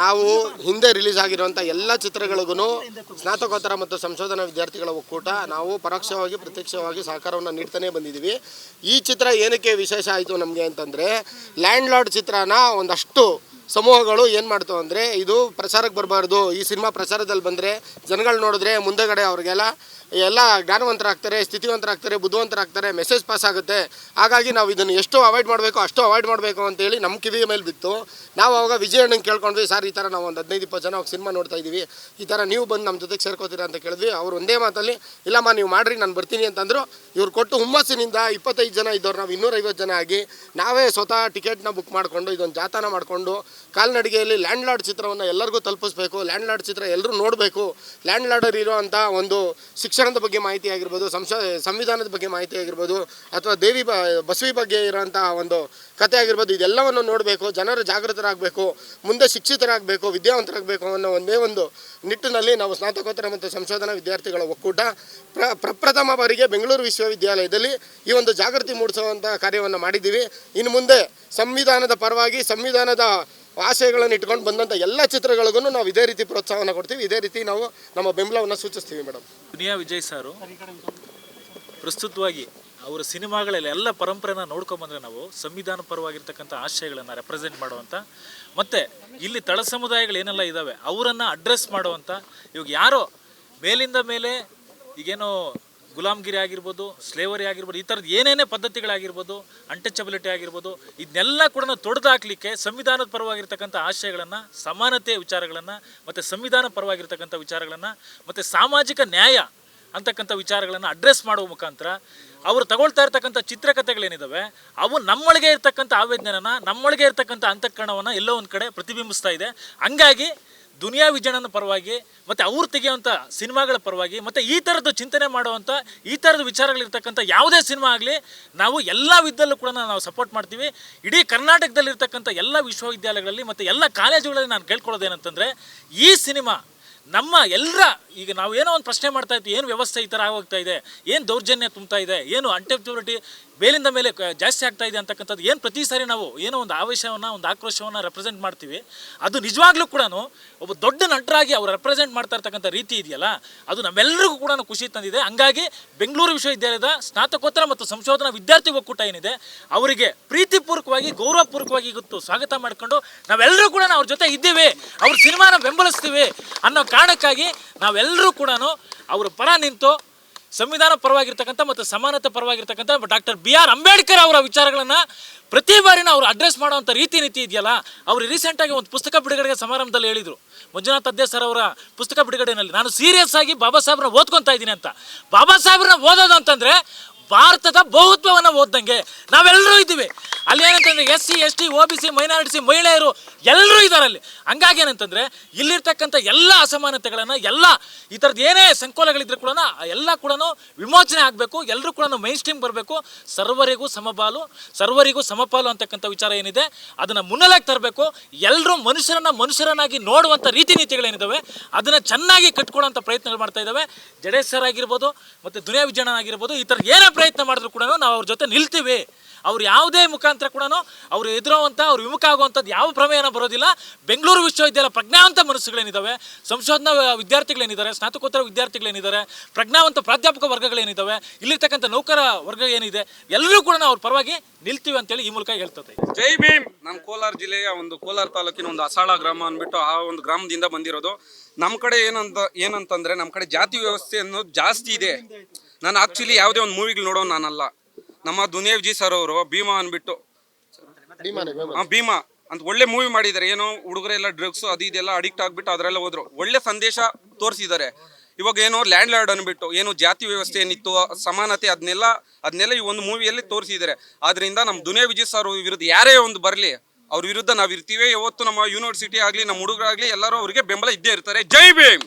ನಾವು ಹಿಂದೆ ರಿಲೀಸ್ ಆಗಿರುವಂಥ ಎಲ್ಲ ಚಿತ್ರಗಳಿಗೂ ಸ್ನಾತಕೋತ್ತರ ಮತ್ತು ಸಂಶೋಧನಾ ವಿದ್ಯಾರ್ಥಿಗಳ ಒಕ್ಕೂಟ ನಾವು ಪರೋಕ್ಷವಾಗಿ, ಪ್ರತ್ಯಕ್ಷವಾಗಿ ಸಹಕಾರವನ್ನು ನೀಡ್ತಾನೆ ಬಂದಿದ್ದೀವಿ. ಈ ಚಿತ್ರ ಏನಕ್ಕೆ ವಿಶೇಷ ಆಯಿತು ನಮಗೆ ಅಂತಂದರೆ ಲ್ಯಾಂಡ್ ಲಾರ್ಡ್ ಚಿತ್ರನ ಒಂದಷ್ಟು ಸಮೂಹಗಳು ಏನು ಮಾಡ್ತು ಅಂದರೆ, ಇದು ಪ್ರಚಾರಕ್ಕೆ ಬರಬಾರ್ದು, ಈ ಸಿನಿಮಾ ಪ್ರಚಾರದಲ್ಲಿ ಬಂದರೆ ಜನಗಳು ನೋಡಿದ್ರೆ ಮುಂದೆಗಡೆ ಅವ್ರಿಗೆಲ್ಲ ಎಲ್ಲ ಜ್ಞಾನವಂತರಾಗ್ತಾರೆ, ಸ್ಥಿತಿವಂತರಾಗ್ತಾರೆ, ಬುದ್ಧಿವಂತರಾಗ್ತಾರೆ ಮೆಸೇಜ್ ಪಾಸ್ ಆಗುತ್ತೆ. ಹಾಗಾಗಿ ನಾವು ಇದನ್ನು ಎಷ್ಟು ಅವಾಯ್ಡ್ ಮಾಡಬೇಕು, ಅಷ್ಟು ಅವಾಯ್ಡ್ ಮಾಡಬೇಕು ಅಂತೇಳಿ ನಮ್ಮ ಕಿವಿಯ ಮೇಲೆ ಬಿತ್ತು. ನಾವು ಅವಾಗ ವಿಜಯಣ್ಣಂಗೆ ಕೇಳ್ಕೊಂಡ್ವಿ, ಸರ್, ಈ ಥರ ನಾವು ಒಂದು ಹದಿನೈದು, ಇಪ್ಪತ್ತು ಜನ ಹೋಗಿ ಸಿನಿಮಾ ನೋಡ್ತಾ ಇದ್ದೀವಿ ಈ ಥರ ನೀವು ಬಂದು ನಮ್ಮ ಜೊತೆಗೆ ಸೇರ್ಕೋತೀರಾ ಅಂತ ಕೇಳಿದ್ವಿ. ಅವ್ರು ಒಂದೇ ಮಾತಲ್ಲಿ, ಇಲ್ಲಮ್ಮ, ನೀವು ಮಾಡಿರಿ, ನಾನು ಬರ್ತೀನಿ ಅಂತಂದರು. ಇವ್ರು ಕೊಟ್ಟು ಹುಮ್ಮಸ್ಸಿನಿಂದ ಇಪ್ಪತ್ತೈದು ಜನ ಇದ್ದವ್ರು, ನಾವು ಇನ್ನೂರೈವತ್ತು ಜನ ಆಗಿ ನಾವೇ ಸ್ವತಃ ಟಿಕೆಟ್ನ ಬುಕ್ ಮಾಡಿಕೊಂಡು, ಇದೊಂದು ಜಾತನ ಮಾಡಿಕೊಂಡು ಕಾಲ್ನಡಿಗೆಯಲ್ಲಿ ಲ್ಯಾಂಡ್ ಲಾರ್ಡ್ ಚಿತ್ರವನ್ನು ಎಲ್ಲರಿಗೂ ತಲುಪಿಸ್ಬೇಕು. ಲ್ಯಾಂಡ್ ಲಾರ್ಡ್ ಚಿತ್ರ ಎಲ್ಲರೂ ನೋಡಬೇಕು. ಲ್ಯಾಂಡ್ ಲಾರ್ಡರ್ ಇರುವಂಥ ಒಂದು ಶಿಕ್ಷಣದ ಬಗ್ಗೆ ಮಾಹಿತಿ ಆಗಿರ್ಬೋದು, ಸಂಶ, ಸಂವಿಧಾನದ ಬಗ್ಗೆ ಮಾಹಿತಿ ಆಗಿರ್ಬೋದು, ಅಥವಾ ದೇವಿ ಬ, ಬಸವಿ ಬಗ್ಗೆ ಇರೋಂಥ ಒಂದು ಕತೆ ಆಗಿರ್ಬೋದು, ಇದೆಲ್ಲವನ್ನು ನೋಡಬೇಕು. ಜನರು ಜಾಗೃತರಾಗಬೇಕು. ಮುಂದೆ ಶಿಕ್ಷಿತರಾಗಬೇಕು, ವಿದ್ಯಾವಂತರಾಗಬೇಕು ಅನ್ನೋ ಒಂದೇ ಒಂದು ನಿಟ್ಟಿನಲ್ಲಿ ನಾವು ಸ್ನಾತಕೋತ್ತರ ಮತ್ತು ಸಂಶೋಧನಾ ವಿದ್ಯಾರ್ಥಿಗಳ ಒಕ್ಕೂಟ ಪ್ರ ಪ್ರಪ್ರಥಮ ಬಾರಿಗೆ ಬೆಂಗಳೂರು ವಿಶ್ವವಿದ್ಯಾಲಯದಲ್ಲಿ ಈ ಒಂದು ಜಾಗೃತಿ ಮೂಡಿಸುವಂಥ ಕಾರ್ಯವನ್ನು ಮಾಡಿದ್ದೀವಿ. ಇನ್ನು ಮುಂದೆ ಸಂವಿಧಾನದ ಪರವಾಗಿ, ಸಂವಿಧಾನದ ಆಶಯಗಳನ್ನು ಇಟ್ಕೊಂಡು ಬಂದಂಥ ಎಲ್ಲ ಚಿತ್ರಗಳಿಗೂ ನಾವು ಇದೇ ರೀತಿ ಪ್ರೋತ್ಸಾಹನ ಕೊಡ್ತೀವಿ. ಇದೇ ರೀತಿ ನಾವು ನಮ್ಮ ಬೆಂಬಲವನ್ನು ಸೂಚಿಸ್ತೀವಿ ಮೇಡಮ್. ದುನಿಯಾ ವಿಜಯ್ ಸಾರು, ಪ್ರಸ್ತುತವಾಗಿ ಅವರ ಸಿನಿಮಾಗಳಲ್ಲಿ ಎಲ್ಲ ಪರಂಪರೆನ ನೋಡ್ಕೊಂಬಂದ್ರೆ ನಾವು ಸಂವಿಧಾನ ಪರವಾಗಿರ್ತಕ್ಕಂಥ ಆಶಯಗಳನ್ನು ರೆಪ್ರೆಸೆಂಟ್ ಮಾಡುವಂಥ ಮತ್ತು ಇಲ್ಲಿ ತಳ ಸಮುದಾಯಗಳು ಏನೆಲ್ಲ ಇದ್ದಾವೆ ಅವರನ್ನು ಅಡ್ರೆಸ್ ಮಾಡುವಂಥ ಇವಾಗ ಯಾರೋ ಮೇಲಿಂದ ಮೇಲೆ ಈಗೇನೋ ಗುಲಾಮ್ಗಿರಿ ಆಗಿರ್ಬೋದು ಸ್ಲೇವರಿ ಆಗಿರ್ಬೋದು, ಈ ಥರದ ಏನೇನೇ ಪದ್ಧತಿಗಳಾಗಿರ್ಬೋದು ಅನ್ಟಚಬಿಲಿಟಿ ಆಗಿರ್ಬೋದು ಇದನ್ನೆಲ್ಲ ಕೂಡ ನಾವು ಸಂವಿಧಾನದ ಪರವಾಗಿರ್ತಕ್ಕಂಥ ಆಶಯಗಳನ್ನು, ಸಮಾನತೆಯ ವಿಚಾರಗಳನ್ನು, ಮತ್ತು ಸಂವಿಧಾನ ಪರವಾಗಿರ್ತಕ್ಕಂಥ ವಿಚಾರಗಳನ್ನು, ಮತ್ತು ಸಾಮಾಜಿಕ ನ್ಯಾಯ ಅಂತಕ್ಕಂಥ ವಿಚಾರಗಳನ್ನು ಅಡ್ರೆಸ್ ಮಾಡುವ ಮುಖಾಂತರ ಅವರು ತಗೊಳ್ತಾ ಇರ್ತಕ್ಕಂಥ ಚಿತ್ರಕಥೆಗಳೇನಿದ್ದಾವೆ ಅವು ನಮ್ಮೊಳಗೆ ಇರ್ತಕ್ಕಂಥ ಆವೇದನೆನ ನಮ್ಮೊಳಗೆ ಇರ್ತಕ್ಕಂಥ ಅಂತಃಕರಣವನ್ನು ಎಲ್ಲೋ ಒಂದು ಕಡೆ ಪ್ರತಿಬಿಂಬಿಸ್ತಾ ಇದೆ. ಹಂಗಾಗಿ ದುನಿಯಾ ವಿಜಯನ ಪರವಾಗಿ, ಮತ್ತು ಅವ್ರು ತೆಗೆಯುವಂಥ ಸಿನಿಮಾಗಳ ಪರವಾಗಿ, ಮತ್ತು ಈ ಥರದ್ದು ಚಿಂತನೆ ಮಾಡುವಂಥ ಈ ಥರದ ವಿಚಾರಗಳಿರ್ತಕ್ಕಂಥ ಯಾವುದೇ ಸಿನಿಮಾ ಆಗಲಿ, ನಾವು ಎಲ್ಲ ವಿದ್ಯಲ್ಲೂ ಕೂಡ ನಾವು ಸಪೋರ್ಟ್ ಮಾಡ್ತೀವಿ. ಇಡೀ ಕರ್ನಾಟಕದಲ್ಲಿರ್ತಕ್ಕಂಥ ಎಲ್ಲ ವಿಶ್ವವಿದ್ಯಾಲಯಗಳಲ್ಲಿ, ಮತ್ತು ಎಲ್ಲ ಕಾಲೇಜುಗಳಲ್ಲಿ ನಾನು ಕೇಳ್ಕೊಳ್ಳೋದೇನಂತಂದರೆ, ಈ ಸಿನಿಮಾ ನಮ್ಮ ಎಲ್ಲರ, ಈಗ ನಾವು ಏನೋ ಒಂದು ಪ್ರಶ್ನೆ ಮಾಡ್ತಾ ಇತ್ತು ಏನು ವ್ಯವಸ್ಥೆ ಈ ಥರ ಆಗೋಗ್ತಾ ಇದೆ, ಏನು ದೌರ್ಜನ್ಯ ತುಂಬ್ತಾ ಇದೆ, ಏನು ಅನ್ಟೆಪ್ಟಿಬಿಲಿಟಿ ಬೇಲಿಂದ ಮೇಲೆ ಜಾಸ್ತಿ ಆಗ್ತಾ ಇದೆ ಅಂತಕ್ಕಂಥದ್ದು ಏನು ಪ್ರತಿ ಸಾರಿ ನಾವು ಏನೋ ಒಂದು ಆವೇಶವನ್ನು, ಒಂದು ಆಕ್ರೋಶವನ್ನು ರೆಪ್ರೆಸೆಂಟ್ ಮಾಡ್ತೀವಿ. ಅದು ನಿಜವಾಗ್ಲೂ ಕೂಡ ಒಬ್ಬ ದೊಡ್ಡ ನಟರಾಗಿ ಅವರು ರೆಪ್ರೆಸೆಂಟ್ ಮಾಡ್ತಾ ಇರ್ತಕ್ಕಂಥ ರೀತಿ ಇದೆಯಲ್ಲ, ಅದು ನಮ್ಮೆಲ್ಲರಿಗೂ ಕೂಡ ಖುಷಿ ತಂದಿದೆ. ಹಂಗಾಗಿ ಬೆಂಗಳೂರು ವಿಶ್ವವಿದ್ಯಾಲಯದ ಸ್ನಾತಕೋತ್ತರ ಮತ್ತು ಸಂಶೋಧನಾ ವಿದ್ಯಾರ್ಥಿ ಒಕ್ಕೂಟ ಏನಿದೆ, ಅವರಿಗೆ ಪ್ರೀತಿಪೂರ್ವಕವಾಗಿ, ಗೌರವಪೂರ್ವಕವಾಗಿ ಗೊತ್ತು ಸ್ವಾಗತ ಮಾಡ್ಕೊಂಡು ನಾವೆಲ್ಲರೂ ಕೂಡ ಅವ್ರ ಜೊತೆ ಇದ್ದೀವಿ, ಅವ್ರ ಸಿನಿಮಾನ ಬೆಂಬಲಿಸ್ತೀವಿ ಅನ್ನೋ ಕಾರಣಕ್ಕಾಗಿ ನಾವೆಲ್ಲರೂ ಕೂಡ ಅವ್ರ ಪರ ನಿಂತು ಸಂವಿಧಾನ ಪರವಾಗಿರ್ತಕ್ಕಂಥ ಮತ್ತು ಸಮಾನತೆ ಪರವಾಗಿರ್ತಕ್ಕಂಥ ಡಾಕ್ಟರ್ ಬಿ ಆರ್ ಅಂಬೇಡ್ಕರ್ ಅವರ ವಿಚಾರಗಳನ್ನು ಪ್ರತಿ ಬಾರಿನ ಅವರು ಅಡ್ರೆಸ್ ಮಾಡುವಂಥ ರೀತಿ ನೀತಿ ಇದೆಯಲ್ಲ, ಅವರು ರೀಸೆಂಟಾಗಿ ಒಂದು ಪುಸ್ತಕ ಬಿಡುಗಡೆಗೆ ಸಮಾರಂಭದಲ್ಲಿ ಹೇಳಿದರು. ಮಂಜುನಾಥ್ ಅದ್ದೇ ಸರ್ ಅವರ ಪುಸ್ತಕ ಬಿಡುಗಡೆಯಲ್ಲಿ ನಾನು ಸೀರಿಯಸ್ ಆಗಿ ಬಾಬಾ ಸಾಹೇಬ್ರನ್ನ ಓದ್ಕೊತಾ ಇದ್ದೀನಿ ಅಂತ. ಬಾಬಾ ಸಾಹೇಬ್ರನ್ನ ಓದೋದು ಅಂತಂದರೆ ಭಾರತದ ಬಹುತ್ವವನ್ನು ಓದ್ದಂಗೆ ನಾವೆಲ್ಲರೂ ಇದ್ದೀವಿ. ಅಲ್ಲಿ ಏನಂತಂದ್ರೆ S C, S T O B C, minority ಮಹಿಳೆಯರು ಎಲ್ಲರೂ ಇದ್ದಾರೆ ಅಲ್ಲಿ ಹಂಗಾಗಿ ಏನಂತಂದ್ರೆ ಇಲ್ಲಿರ್ತಕ್ಕಂಥ ಎಲ್ಲ ಅಸಮಾನತೆಗಳನ್ನು, ಎಲ್ಲ ಈ ಥರದ್ದು ಏನೇ ಸಂಕೋಲಗಳಿದ್ರು ಕೂಡ ಎಲ್ಲ ಕೂಡ ವಿಮೋಚನೆ ಆಗಬೇಕು ಎಲ್ಲರೂ ಕೂಡ ಮೈನ್ ಸ್ಟ್ರೀಮ್ ಬರಬೇಕು. ಸರ್ವರಿಗೂ ಸಮಪಾಲು ಸರ್ವರಿಗೂ ಸಮಪಾಲು ಅಂತಕ್ಕಂಥ ವಿಚಾರ ಏನಿದೆ, ಅದನ್ನು ಮುನ್ನೆಲೆಗೆ ತರಬೇಕು. ಎಲ್ಲರೂ ಮನುಷ್ಯರನ್ನ ಮನುಷ್ಯರನ್ನಾಗಿ ನೋಡುವಂಥ ರೀತಿ ನೀತಿಗಳೇನಿದ್ದಾವೆ ಅದನ್ನು ಚೆನ್ನಾಗಿ ಕಟ್ಕೊಳ್ಳೋಂಥ ಪ್ರಯತ್ನಗಳು ಮಾಡ್ತಾ ಇದ್ದಾವೆ ಜಡೇಶ್ ಸರ್ ಆಗಿರ್ಬೋದು, ಮತ್ತು ದುನಿಯಾ ವಿಜಯನ ಆಗಿರ್ಬೋದು ಈ ಥರ ಏನೇ ಪ್ರಯತ್ನ ಮಾಡಿದ್ರು ಕೂಡ ನಾವು ಅವ್ರ ಜೊತೆ ನಿಲ್ತೀವಿ. ಅವ್ರು ಯಾವುದೇ ಮುಖಾಂತರ ಕೂಡ ಅವ್ರು ಎದುರುವಂಥ, ಅವ್ರು ವಿಮುಖ ಆಗುವಂಥದ್ದು ಯಾವ ಪ್ರಮೇಯನ ಬರೋದಿಲ್ಲ. ಬೆಂಗಳೂರು ವಿಶ್ವವಿದ್ಯಾಲಯ ಪ್ರಜ್ಞಾವಂತ ಮನಸ್ಸುಗಳೇನಿದ್ದಾವೆ ಸಂಶೋಧನಾ ವಿದ್ಯಾರ್ಥಿಗಳೇನಿದ್ದಾರೆ ಸ್ನಾತಕೋತ್ತರ ವಿದ್ಯಾರ್ಥಿಗಳೇನಿದ್ದಾರೆ ಪ್ರಜ್ಞಾವಂತ ಪ್ರಾಧ್ಯಾಪಕ ವರ್ಗಗಳೇನಿದ್ದಾವೆ ಇಲ್ಲಿರ್ತಕ್ಕಂಥ ನೌಕರ ವರ್ಗ ಏನಿದೆ ಎಲ್ಲರೂ ಕೂಡ ಅವ್ರ ಪರವಾಗಿ ನಿಲ್ತೀವಿ ಅಂತೇಳಿ ಈ ಮೂಲಕ ಹೇಳ್ತದೆ. ಜೈ ಭೀಮ್! ನಮ್ಮ ಕೋಲಾರ ಜಿಲ್ಲೆಯ ಒಂದು ಕೋಲಾರ ತಾಲೂಕಿನ ಒಂದು ಅಸಾಳ ಗ್ರಾಮ ಅಂದ್ಬಿಟ್ಟು ಆ ಒಂದು ಗ್ರಾಮದಿಂದ ಬಂದಿರೋದು. ನಮ್ಮ ಕಡೆ ಏನಂತ, ಏನಂತಂದ್ರೆ ನಮ್ಮ ಕಡೆ ಜಾತಿ ವ್ಯವಸ್ಥೆ ಅನ್ನೋದು ಜಾಸ್ತಿ ಇದೆ. ನಾನು ಆಕ್ಚುಲಿ ಯಾವುದೇ ಒಂದು ಮೂವಿಗಳು ನೋಡೋ ನಾನಲ್ಲ. ನಮ್ಮ ದುನೇವ್ ಜಿ ಸರ್ ಅವರು, ಭೀಮಾ ಅಂದ್ಬಿಟ್ಟು ಹಾ ಭೀಮ, ಅಂತ ಒಳ್ಳೆ ಮೂವಿ ಮಾಡಿದ್ದಾರೆ ಏನೋ ಹುಡುಗರೆಲ್ಲ ಡ್ರಗ್ಸ್ ಅದು ಇದೆಲ್ಲ ಅಡಿಕ್ಟ್ ಆಗ್ಬಿಟ್ಟು ಅದರೆಲ್ಲ ಹೋದ್ರು. ಒಳ್ಳೆ ಸಂದೇಶ ತೋರಿಸಿದ್ದಾರೆ ಇವಾಗ ಏನೋ ಲ್ಯಾಂಡ್ ಲಾರ್ಡ್ ಅನ್ಬಿಟ್ಟು, ಏನು ಜಾತಿ ವ್ಯವಸ್ಥೆ ಏನಿತ್ತು, ಸಮಾನತೆ ಅದನ್ನೆಲ್ಲ ಅದನ್ನೆಲ್ಲ ಈ ಒಂದು ಮೂವಿಯಲ್ಲಿ ತೋರಿಸಿದ್ದಾರೆ ಆದ್ರಿಂದ ನಮ್ಮ ದುನಿಯಾ ವಿಜಯ್ ಸರ್ ವಿರುದ್ಧ ಯಾರೇ ಒಂದು ಬರಲಿ, ಅವ್ರ ವಿರುದ್ಧ ನಾವು ಇರ್ತೀವಿ. ಯಾವತ್ತು ನಮ್ಮ ಯೂನಿವರ್ಸಿಟಿ ಆಗಲಿ, ನಮ್ಮ ಹುಡುಗರಾಗ್ಲಿ ಎಲ್ಲರೂ ಅವರಿಗೆ ಬೆಂಬಲ ಇದ್ದೇ ಇರ್ತಾರೆ. ಜೈ ಭೀಮ್!